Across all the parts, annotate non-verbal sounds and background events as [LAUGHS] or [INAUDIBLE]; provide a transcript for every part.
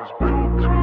was built to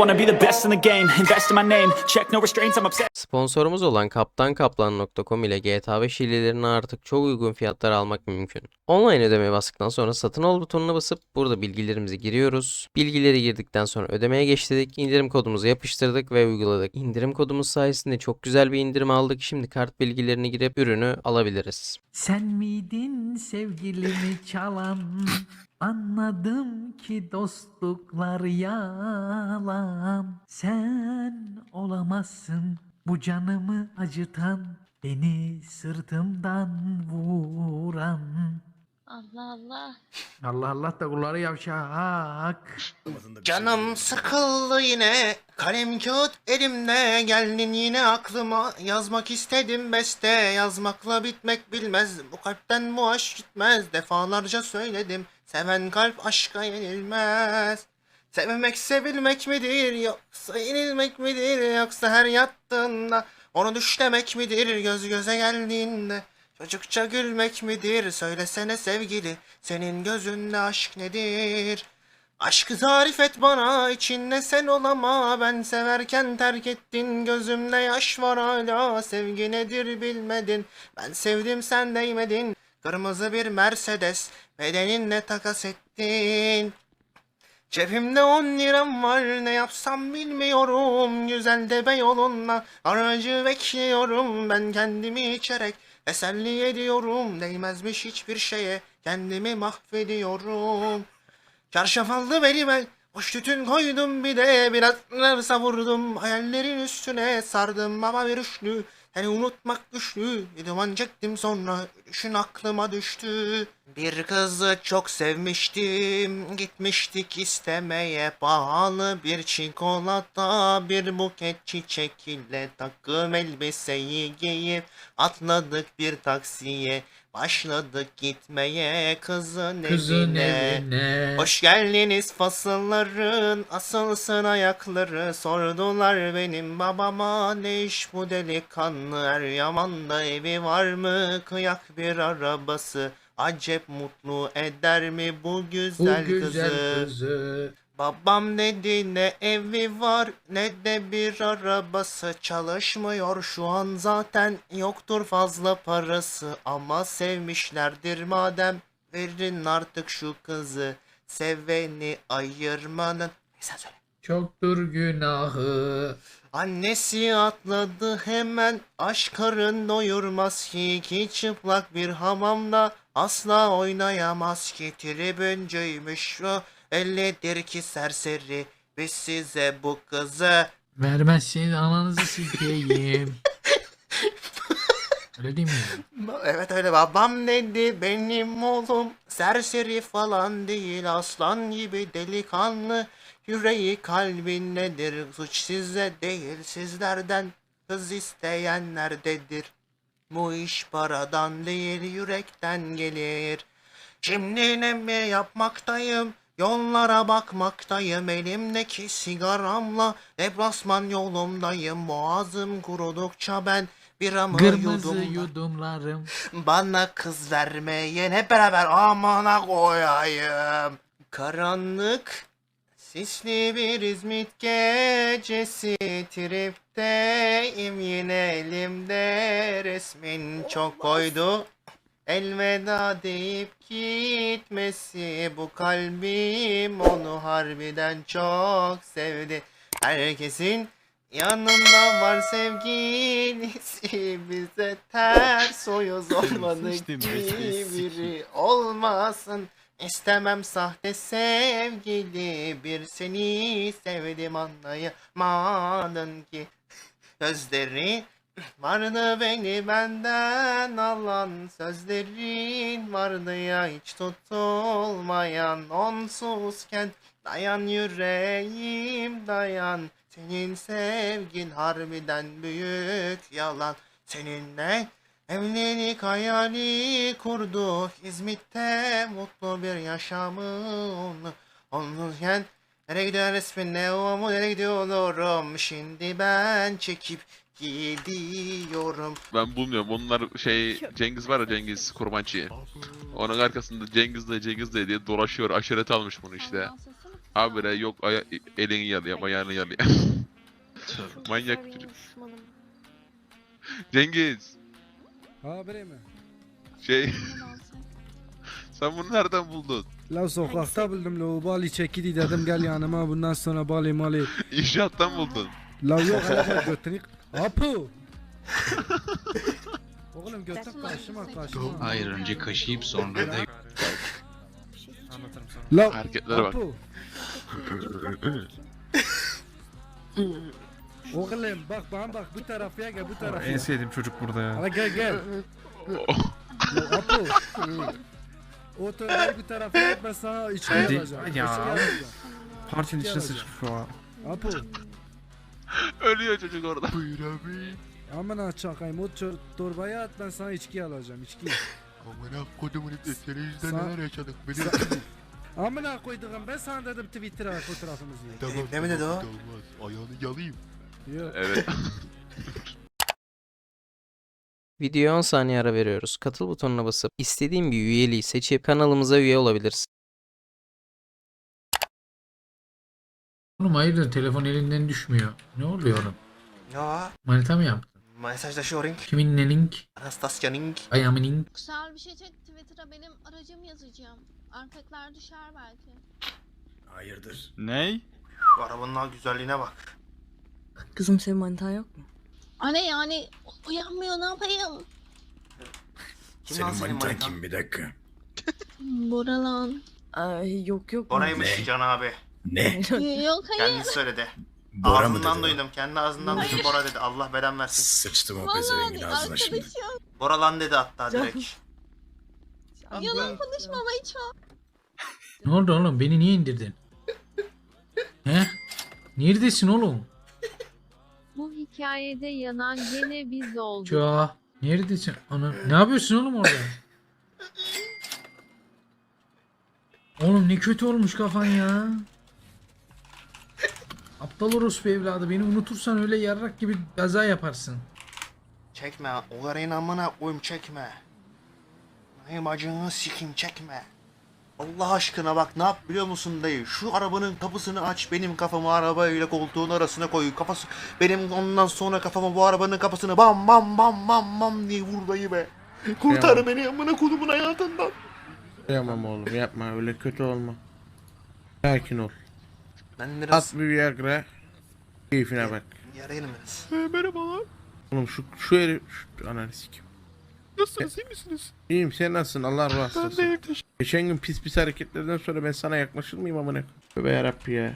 wanna be the best in the game, invest in my name, check no restraints, I'm obsessed. Sponsorumuz olan kaptankaplan.com ile GTA 5 hilelerini artık çok uygun fiyatlara almak mümkün. Online ödemeye bastıktan sonra satın al butonuna basıp burada bilgilerimizi giriyoruz. Bilgileri girdikten sonra ödemeye geçtik. İndirim kodumuzu yapıştırdık ve uyguladık. İndirim kodumuz sayesinde çok güzel bir indirim aldık. Şimdi kart bilgilerini girip ürünü alabiliriz. Sen miydin sevgilimi çalan? Anladım ki dostluklar yalan. Sen olamazsın bu canımı acıtan, beni sırtımdan vuran. Allah Allah. Allah Allah da kulları yavşak. Canım sıkıldı yine kalem kağıt elimde geldin yine aklıma yazmak istedim beste yazmakla bitmek bilmez bu kalpten bu aşk gitmez defalarca söyledim seven kalp aşka yenilmez. Sevmek sevilmek midir yoksa yenilmek midir yoksa her yattığında onu düşlemek midir göz göze geldiğinde Çocukça gülmek midir? Söylesene sevgili senin gözünde aşk nedir? Aşkı tarif et bana içinde sen olama. Ben severken terk ettin gözümde yaş var hala. Sevgi nedir bilmedin. Ben sevdim sen değmedin kırmızı bir Mercedes bedeninle takas ettin. Cebimde on liram var ne yapsam bilmiyorum. Güzel de yolunla aracı bekliyorum. Ben kendimi içerek teselli ediyorum. Değmezmiş hiçbir şeye kendimi mahvediyorum. Çarşaf aldı belime Hoş tütün koydum bir de. Biraz savurdum Hayallerin üstüne sardım. Ama bir üçlü Seni unutmak güçlü duman çektim sonra düşün aklıma düştü Bir kızı çok sevmiştim Gitmiştik istemeye. Pahalı bir çikolata Bir buket çiçek ile Takım elbiseyi giyip Atladık bir taksiye. Başladık gitmeye kızın, Kızın evine. evine. Hoş geldiniz fasılların asılsın ayakları. Sordular benim babama ne iş bu delikanlı? Er Yaman'da evi var mı? Kıyak bir arabası acep mutlu eder mi bu Bu güzel, güzel kızı? kızı. Babam dedi ne evi var ne de bir arabası. Çalışmıyor şu an zaten yoktur fazla parası. Ama sevmişlerdir madem verin artık şu kızı. Seveni ayırmanın. Sen söyle. Çoktur günahı. Annesi atladı hemen aşk karın doyurmaz ki iki çıplak bir hamamda asla oynayamaz ki tribüncüymüş şu ellidir ki serseri biz size bu kızı Vermezseniz ananızı sikeyim. [LAUGHS] Öyle değil mi? Evet öyle babam dedi benim oğlum serseri falan değil aslan gibi delikanlı yüreği kalbin nedir? Suç sizde değil sizlerden kız isteyenlerdedir bu iş paradan değil yürekten gelir. Şimdi ne mi yapmaktayım? Yollara bakmaktayım. Elimdeki sigaramla Deplasman yolumdayım boğazım kurudukça ben biramı Kırmızı yudum yudumlarım. bana kız vermeyen hep beraber amana koyayım. Karanlık sisli bir İzmit gecesi tripteyim yine elimde resmin çok koydu. Elveda deyip gitmesi bu kalbim onu harbiden çok sevdi. Herkesin yanında var sevgilisi bize ters uyuz olmadı ki biri olmasın. İstemem sahte sevgili bir seni sevdim anlayamadın ki. Gözleri vardı beni benden alan Sözlerin vardı ya hiç tutulmayan Onsuzken dayan yüreğim dayan. Senin sevgin harbiden büyük yalan. Seninle evlilik hayali kurduk İzmit'te mutlu bir yaşamı onu Onurken Nereye resmin ne o mu nereye gidiyorum Şimdi ben çekip gidiyorum Ben bulmuyorum. Onlar şey Cengiz var ya Cengiz Kurbançı. Onun arkasında Cengiz de Cengiz de diye dolaşıyor. Aşiret almış bunu işte. Habire yok aya, elini yalıyor, ayağını yalıyor. Manyak çocuk. Cengiz, Ha bre mi? şey sonra- [LAUGHS] sen bunu nereden buldun? La sokakta buldum la bali çekidi dedim gel yanıma bundan sonra bali mali. İnşaattan buldun. La yok [LAUGHS] hele götünü. Apu. [LAUGHS] Oğlum götün karşıma karşıma. Hayır önce kaşıyıp sonra da La Hareketlere bak. Apu. Oğlum bak bana bak bu tarafıya gel bu tarafa. sevdiğim çocuk burada ya. Hala gel gel. Apu. O tarafa bu tarafa gel ben sana içki Hadi. alacağım. Ya. alacağım. Partinin içine sıçmış şu an. Apu. Ölüyor çocuk orada. Amına çakayım o çor- torbaya at ben sana içki alacağım içki. Amına kodumun ipte senin yüzünden Sa- neler yaşadık [LAUGHS] Amına koyduğum ben sana dedim Twitter'a fotoğrafımızı. Ne mi dedi o? Ayağını yalayayım. Yok. Evet. [LAUGHS] Videoya 10 saniye ara veriyoruz. Katıl butonuna basıp istediğin bir üyeliği seçip kanalımıza üye olabilirsin. Oğlum hayırdır telefon elinden düşmüyor. Ne oluyor oğlum? Ya Manita mı yaptın? mesajlaşıyorum. Kimin link? Anastasya'nın Ayamın link. Güzel bir şey çek Twitter'a benim aracımı yazacağım. Erkekler düşer belki. Hayırdır? Ney? Şu arabanın güzelliğine bak. Kızım senin manitan yok mu? Anne yani uyanmıyor ne yapayım? Kim lan senin manitan? bir dakika. Bora lan. Ay yok yok. Oraymış? Can abi. Ne? Yok hayır. Kendisi söyledi. Bora mı ağzından dedi? duydum. Kendi ağzından duydum Bora dedi. Allah beden versin. Sıçtım o Vallahi pezevengin ağzına şimdi. arkadaşım. Bora lan dedi hatta Can- direkt. Yalan konuşma hiç Ne oldu oğlum? Beni niye indirdin? He? Neredesin oğlum? Hikayede yanan gene biz olduk. Ça. Neredesin? Ana, ne yapıyorsun oğlum orada? Oğlum ne kötü olmuş kafan ya. Aptal orospu evladı beni unutursan öyle yarrak gibi gaza yaparsın. Çekme. O arayın amına koyayım çekme. Benim acını sikim çekme. Allah aşkına bak ne yap biliyor musun dayı? Şu arabanın kapısını aç benim kafamı arabayla koltuğun arasına koy. Kafası benim ondan sonra kafamı bu arabanın kapısını bam bam bam bam bam diye vur dayı be. Kurtar beni amına kodumun hayatından. Yapmam oğlum yapma öyle kötü olma. Sakin ol. Ben biraz At bir Viagra. Keyfine bak. yarayım biraz. Oğlum şu şu herif şu ananı sikim. Nasılsınız iyi misiniz? İyiyim sen nasılsın Allah razı olsun. Geçen gün pis pis hareketlerden sonra ben sana yaklaşır mıyım amına? koyayım? Tövbe yarabbi ya.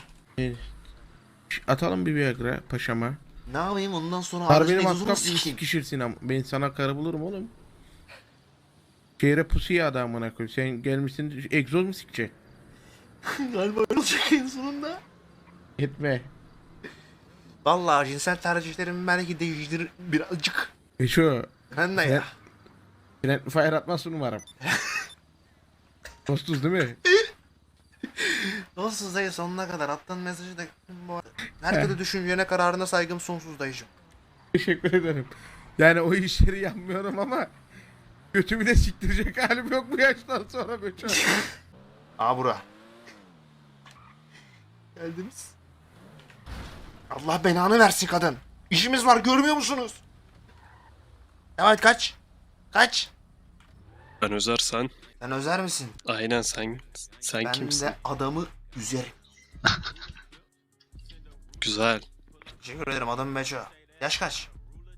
Atalım bir Viagra paşama. Ne yapayım ondan sonra aracın benim sikeyim. sikişirsin ama ben sana karı bulurum oğlum. Şehre pusu yağdı amına koyayım. Sen gelmişsin egzoz mu sikeceksin? [LAUGHS] Galiba öyle olacak en sonunda. Etme. Vallahi cinsel tercihlerimi belki değiştirir birazcık. E şu Ben de Sen- ya. Friendly Fire atmasın umarım. [LAUGHS] Dostuz değil mi? Dostuz dayı sonuna kadar attığın mesajı da bu arada. Herkese düşüncene kararına saygım sonsuz dayıcım. Teşekkür ederim. Yani o işleri yapmıyorum ama götümü de siktirecek halim yok bu yaştan sonra Beço. [LAUGHS] Aa bura. Geldiniz. Allah belanı versin kadın. İşimiz var görmüyor musunuz? Evet kaç. Kaç. Ben Özer sen. Sen özer misin? Aynen sen. Sen ben kimsin? de adamı üzerim. [LAUGHS] Güzel. Teşekkür ederim adım Beço. Yaş kaç?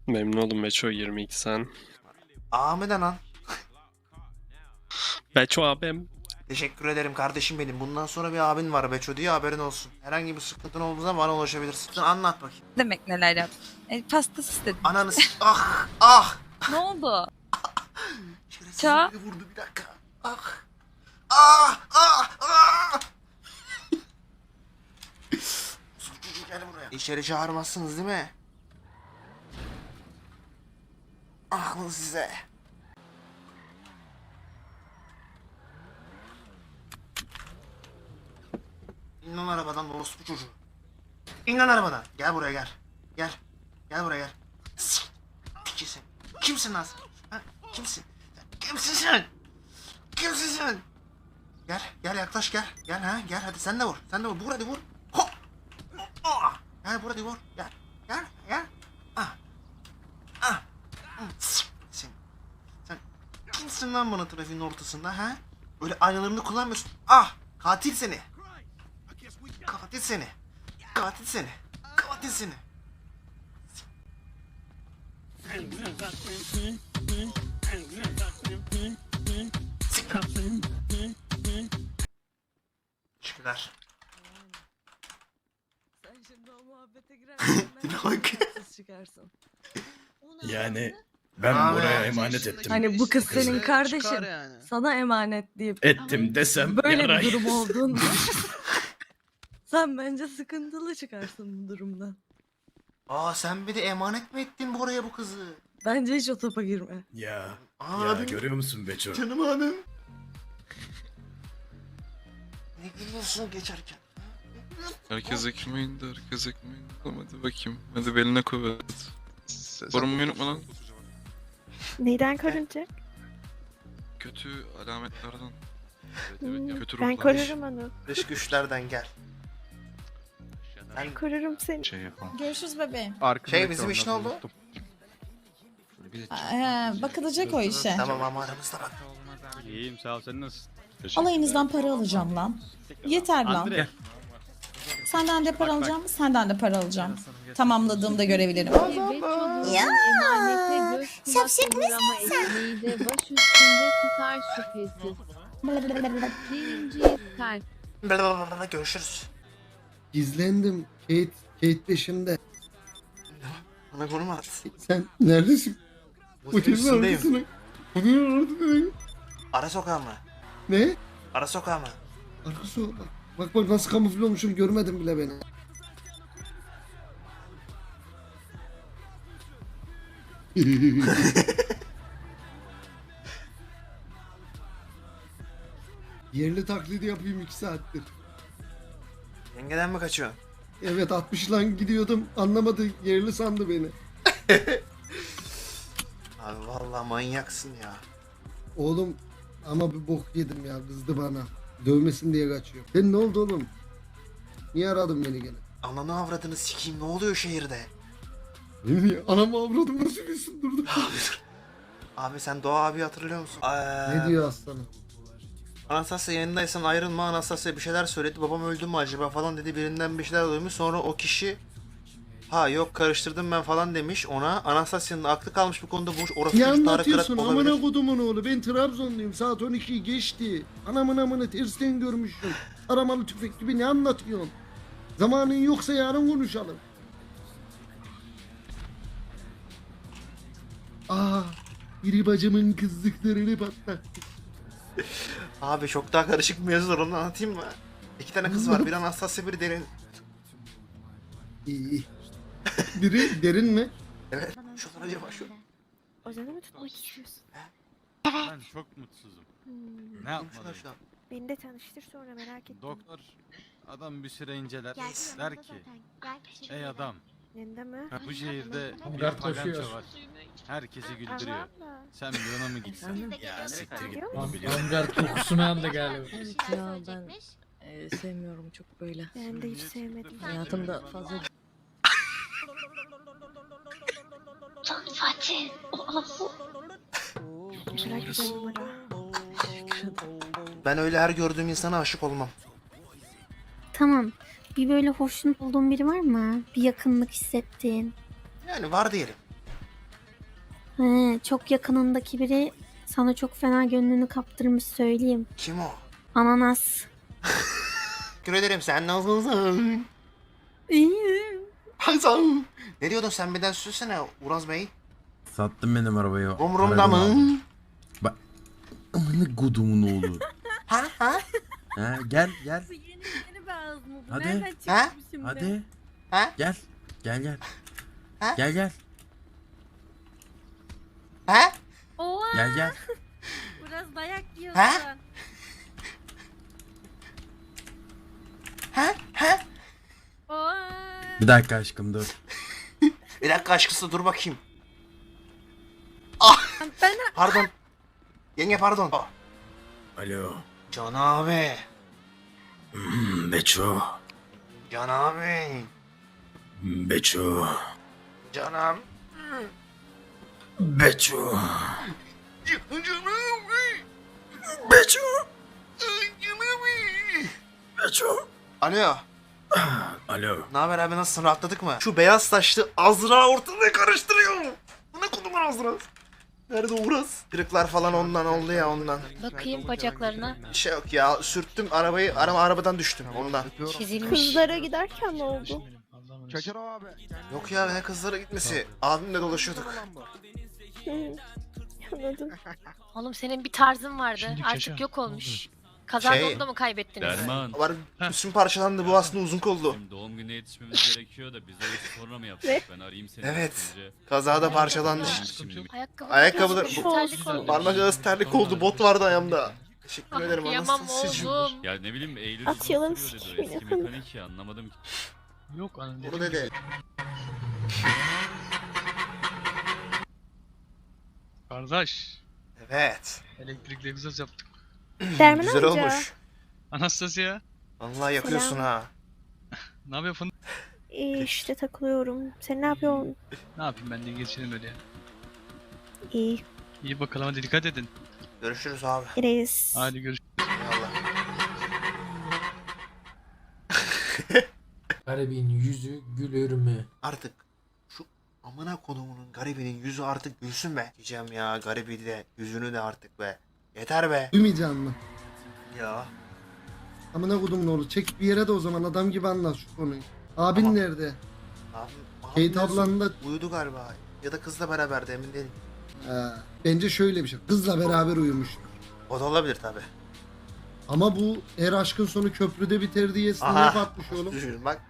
Memnun oldum Beço 22 sen. Ahmet lan. [LAUGHS] Beço abim. Teşekkür ederim kardeşim benim. Bundan sonra bir abin var Beço diye haberin olsun. Herhangi bir sıkıntın olduğu zaman bana ulaşabilirsin. Anlat bakayım. Demek neler yap? E, pastas istedim. Ananı s- [LAUGHS] ah ah. ne oldu? Ça? biri vurdu bir dakika. Ah. Ah ah ah. [LAUGHS] Gel buraya. İçeri çağırmazsınız değil mi? Lan size. İn lan arabadan orospu çocuğu. İn lan arabadan. Gel buraya gel. Gel. Gel buraya gel. Sik. Kimsin? Kimsin lan sen? Ha? Kimsin? Kimsin sen? Kimsin sen? Gel, gel yaklaş gel. Gel ha, gel hadi sen de vur. Sen de vur. Vur hadi vur. Ho! Ah! Gel vur hadi vur. Gel. Gel, gel. Ah. Ah. Sik. Sen, sen kimsin lan bana trafiğin ortasında ha? Böyle aynalarını kullanmıyorsun. Ah! Katil seni. Katil seni. Katil seni. Katil seni. Teşekkürler. Sen şimdi o muhabbete girersen [LAUGHS] ben bak. kız çıkarsın. Yani ben Abi. buraya emanet ettim. Hani bu kız senin kardeşin. Sana emanet deyip Ettim desem böyle yaray. bir durum olduğunda [LAUGHS] sen bence sıkıntılı çıkarsın bu durumdan. Aa sen bir de emanet mi ettin buraya bu kızı? Bence hiç o topa girme. Ya, Abim. görüyor musun Beço? Canım abim. Ne gülüyorsun geçerken? Herkes ekmeğinde, herkes ekmeğinde. Tamam hadi bakayım. Hadi beline kuvvet. Korunmayı unutma lan. Neyden korunacak? Kötü alametlerden. Hmm, Kötü ben ruhlar. korurum onu. Dış güçlerden gel. Ben Korurum seni. Şey yapalım. Görüşürüz bebeğim. şey bizim iş ne oldu? bakılacak o işe. Tamam ama aramızda bak. İyiyim sağ ol sen nasılsın? Alayınızdan para alacağım lan. Yeter lan. Senden de para alacağım, senden de para alacağım. Tamamladığımda görebilirim. Ya. Şapşık mısın sen? de baş üstünde tutar şüphesiz. Birinci kalp. Blablabla görüşürüz. Gizlendim. Kate, Kate peşimde. Bana konum at. Sen neredesin? Otelin üstündeyim. Otelin ortasındayım. Ara sokağı mı? Ne? Ara sokağı mı? Arkası o. Bak, bak bak nasıl kamufle olmuşum görmedin bile beni. [LAUGHS] Yerli taklidi yapayım iki saattir. Yengeden mi kaçıyorsun? Evet 60 lan gidiyordum anlamadı yerli sandı beni. [LAUGHS] Abi vallahi manyaksın ya. Oğlum ama bir bok yedim ya kızdı bana. Dövmesin diye kaçıyor. Sen ne oldu oğlum? Niye aradın beni gene? Ananı avradını sikeyim ne oluyor şehirde? Beni anamı avradım nasıl bilsin durduk. [LAUGHS] Abi sen Doğa abi hatırlıyor musun? Ee, ne diyor aslanım? Anastasya yanındaysan ayrılma Anastasya bir şeyler söyledi babam öldü mü acaba falan dedi birinden bir şeyler duymuş sonra o kişi ha yok karıştırdım ben falan demiş ona Anastasya'nın aklı kalmış bu konuda bu orası Ne Tarık Kırat anlatıyorsun olabilir. amına kodumun oğlu ben Trabzonluyum saat 12'yi geçti. Anamın amını tersten görmüşsün. Aramalı tüfek gibi ne anlatıyorsun? Zamanın yoksa yarın konuşalım. Aa, biri bacımın kızlıklarını patlattı. Abi çok daha karışık bir mevzu var onu anlatayım mı? İki tane kız var biri Anastasya biri Derin. İyi. iyi. [LAUGHS] Biri derin mi? Evet şuradan acaba şu. Ozan'ı mı tutmak istiyorsun? Ben çok mutsuzum. Ne Şuradan yapmalıyım? Beni de tanıştır sonra merak ettim. Doktor adam bir süre inceler. Gel. Der ki ey adam Yanında mı? bu şehirde bir pagança var. Herkesi güldürüyor. Allah. Sen bir ona mı gitsen? Ya siktir git. Amgar kokusunu aldı galiba. Evet ya ben e, sevmiyorum çok böyle. Ben de hiç sevmedim. Hayatımda fazla Merak numara. Ben öyle her gördüğüm insana aşık olmam. Tamam. Bir böyle hoşnut olduğun biri var mı? Bir yakınlık hissettiğin. Yani var diyelim. He, çok yakınındaki biri sana çok fena gönlünü kaptırmış söyleyeyim. Kim o? Ananas. [LAUGHS] Teşekkür ederim sen nasılsın? İyiyim. Hasan. Ne diyordun sen birden söylesene Uraz Bey. Sattım benim arabayı. Umurumda mı? Amına kodumun oğlu. Ha ha? ha, gel gel. Bu yeni yeni bir ağız mı? Bu Hadi. nereden çıktı Ha? şimdi? Hadi. Ha? Gel. Gel gel. Ha? Gel gel. Ha? Oha Gel gel. biraz dayak yiyorsun. Ha? Ha? Bir dakika aşkım dur. Bir dakika aşkısı dur bakayım. Ben Pardon. Yenge pardon. Alo. Can abi. Beço. Can abi. Beço. Canım. Beço. Canım abi. Beço. Can abi. Beço. Alo. Alo. Ne haber abi nasılsın rahatladık mı? Şu beyaz saçlı Azra ortalığı karıştırıyor. Bu ne kodumun Azra? Nerede Uğraz? Kırıklar falan ondan oldu ya ondan. Bakayım bacaklarına. Bir şey yok ya sürttüm arabayı araba arabadan düştüm ondan. Çizilmiş. kızlara giderken ne oldu? Yok ya ne kızlara gitmesi. Abimle dolaşıyorduk. Anladım. [LAUGHS] Oğlum senin bir tarzın vardı. Artık yok olmuş. Kazada Şey- onu mı kaybettiniz? Var üstüm parçalandı bu aslında uzun kollu. Doğum gününe yetişmemiz gerekiyor da biz o sonra mı Ne? Ben arayayım seni. Evet. Kazada parçalandı. Ayakkabı Ayakkabıda biraz bu-. Parmak arası terlik oldu bot vardı ayağımda. Teşekkür Ah, ederim kıyamam anasını sıçayım. oğlum. Ya ne bileyim Eylül uzun yalanı sürüyor dedi o. sikeyim, Eski yakın. mekanik ya anlamadım ki. Yok Bunu dedi. Kardeş Evet. elektrikli egzoz yaptık. Derman Güzel amca. olmuş. Anastasia Vallahi yakıyorsun Selam. ha. [LAUGHS] ne yapıyorsun? İyi işte takılıyorum. Sen ne yapıyorsun? Ne yapayım ben de geçelim öyle. İyi. İyi bakalım hadi dikkat edin. Görüşürüz abi. Reis. Hadi görüşürüz. Eyvallah. [LAUGHS] Garibin yüzü gülür mü? Artık şu amına kodumunun garibinin yüzü artık gülsün be. Diyeceğim ya garibi de yüzünü de artık be. Yeter be. Duymayacaksın mı? Ya. Amına kodum ne olur. Çek bir yere de o zaman adam gibi anlat şu konuyu. Abin Tamam. nerede? Abi, abi Kate ablanla Uyudu galiba. Ya da kızla beraberdi emin değilim. Ha, bence şöyle bir şey. Kızla beraber uyumuş. O da olabilir tabi. Ama bu her aşkın sonu köprüde biter diye sınıf atmış oğlum. [LAUGHS] Düşün bak.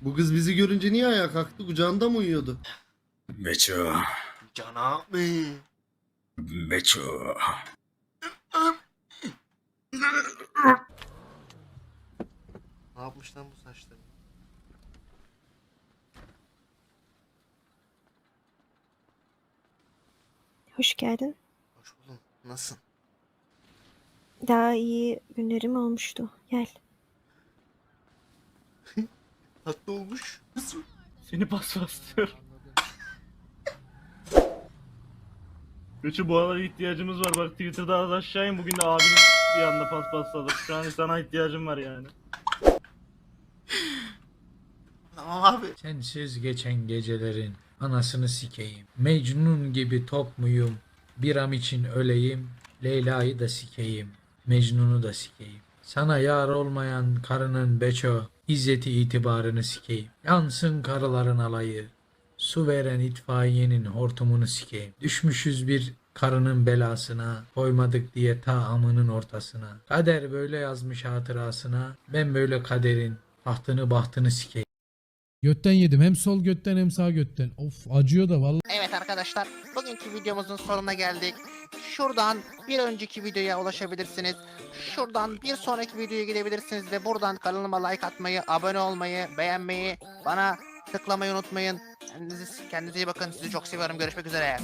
Bu kız bizi görünce niye ayağa kalktı? Kucağında mı uyuyordu? Beço. Can abi. Beço. Ne yapmış lan bu saçları? Hoş geldin. Hoş buldum. Nasılsın? Daha iyi günlerim olmuştu. Gel. [LAUGHS] Tatlı olmuş. Nasıl? Seni bas bastır. Göçü bu aralar ihtiyacımız var. Bak Twitter'da az aşağı in. Bugün de abini bir anda paspasladık. Şu an sana ihtiyacım var yani. Tamam abi. Sensiz geçen gecelerin anasını sikeyim. Mecnun gibi tok muyum? Bir am için öleyim. Leyla'yı da sikeyim. Mecnun'u da sikeyim. Sana yar olmayan karının beço, izzeti itibarını sikeyim. Yansın karıların alayı. Su veren itfaiyenin hortumunu sikeyim. Düşmüşüz bir karının belasına, koymadık diye ta amının ortasına. Kader böyle yazmış hatırasına, ben böyle kaderin tahtını bahtını sikeyim. Götten yedim. Hem sol götten hem sağ götten. Of acıyor da vallahi. Evet arkadaşlar, bugünkü videomuzun sonuna geldik. Şuradan bir önceki videoya ulaşabilirsiniz. Şuradan bir sonraki videoya gidebilirsiniz ve buradan kanalıma like atmayı, abone olmayı, beğenmeyi, bana tıklamayı unutmayın. Kendinize, kendinize iyi bakın. Sizi çok seviyorum. Görüşmek üzere.